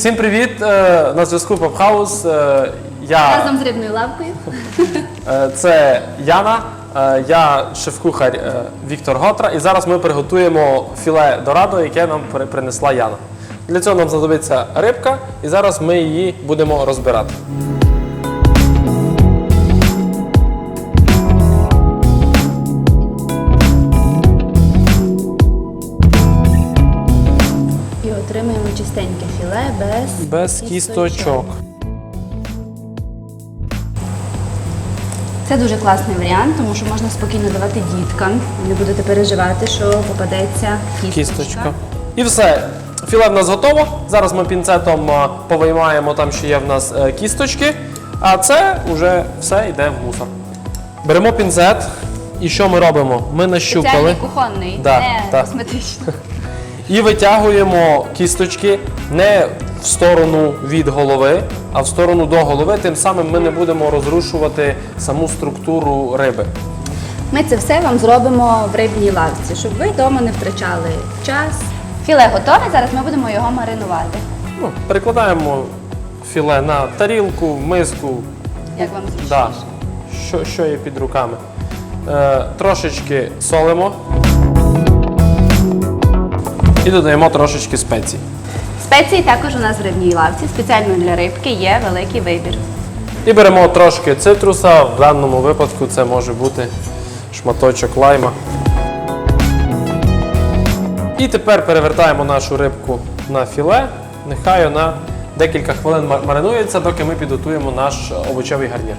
Всім привіт! Е, На зв'язку Попхаус. Е, Я Разом з рибною лавкою. е, це Яна, я шеф-кухар Віктор Готра. І зараз ми приготуємо філе дорадо, яке нам при- принесла Яна. Для цього нам знадобиться рибка, і зараз ми її будемо розбирати. Отримуємо чистеньке філе без, Без кісточок. Це дуже класний варіант, тому що можна спокійно давати діткам. Не будете переживати, що попадеться кісточка. Кісточка. І все. Філе в нас готово. Зараз ми пінцетом е, повиймаємо там, що є в нас е, кісточки, а це вже все йде в мусор. Беремо пінцет. І що ми робимо? Ми нащупали Спеціальний кухонний, Да, не так. косметичний. і витягуємо кісточки не в сторону від голови, а в сторону до голови. Тим самим ми не будемо розрушувати саму структуру риби. Ми це все вам зробимо в рибній лавці, щоб ви вдома не втрачали час. Філе готове, зараз ми будемо його маринувати. Ну, перекладаємо філе на тарілку, миску, Як вам зручніше? Да. Що, що є під руками? Е, трошечки солимо. І додаємо трошечки спецій. Спеції також у нас в рибній лавці. Спеціально для рибки є великий вибір. І беремо трошки цитруса. В даному випадку це може бути шматочок лайма. І тепер перевертаємо нашу рибку на філе. Нехай вона декілька хвилин маринується, доки ми підготуємо наш овочевий гарнір.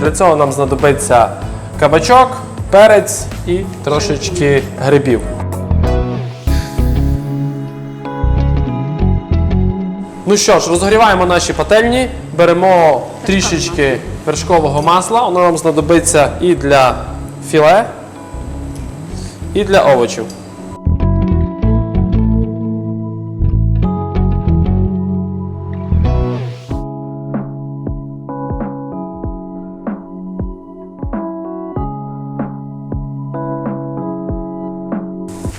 Для цього нам знадобиться кабачок, перець і трошечки грибів. Ну що ж, розгріваємо наші пательні, беремо трішечки вершкового масла. Воно нам знадобиться і для філе, і для овочів.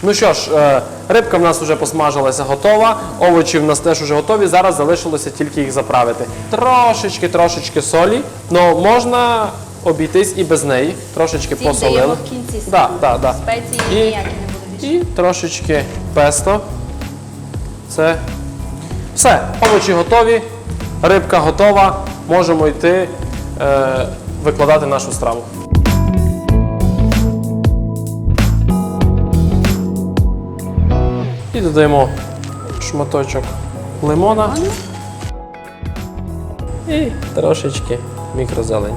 Ну що ж, е, рибка в нас вже посмажилася готова, овочі в нас теж вже готові. Зараз залишилося тільки їх заправити. Трошечки, трошечки солі, але можна обійтись і без неї. Трошечки даємо посолили. в кінці Да, да, да. Спеції І- ніякі не будуть. І трошечки песто. Це все. Овочі готові, рибка готова. Можемо йти е, викладати нашу страву. І додаємо шматочок лимона і трошечки мікрозелень.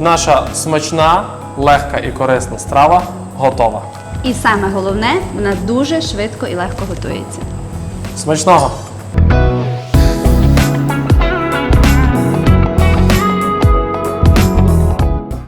Наша смачна, легка і корисна страва готова. І саме головне, вона дуже швидко і легко готується. Смачного!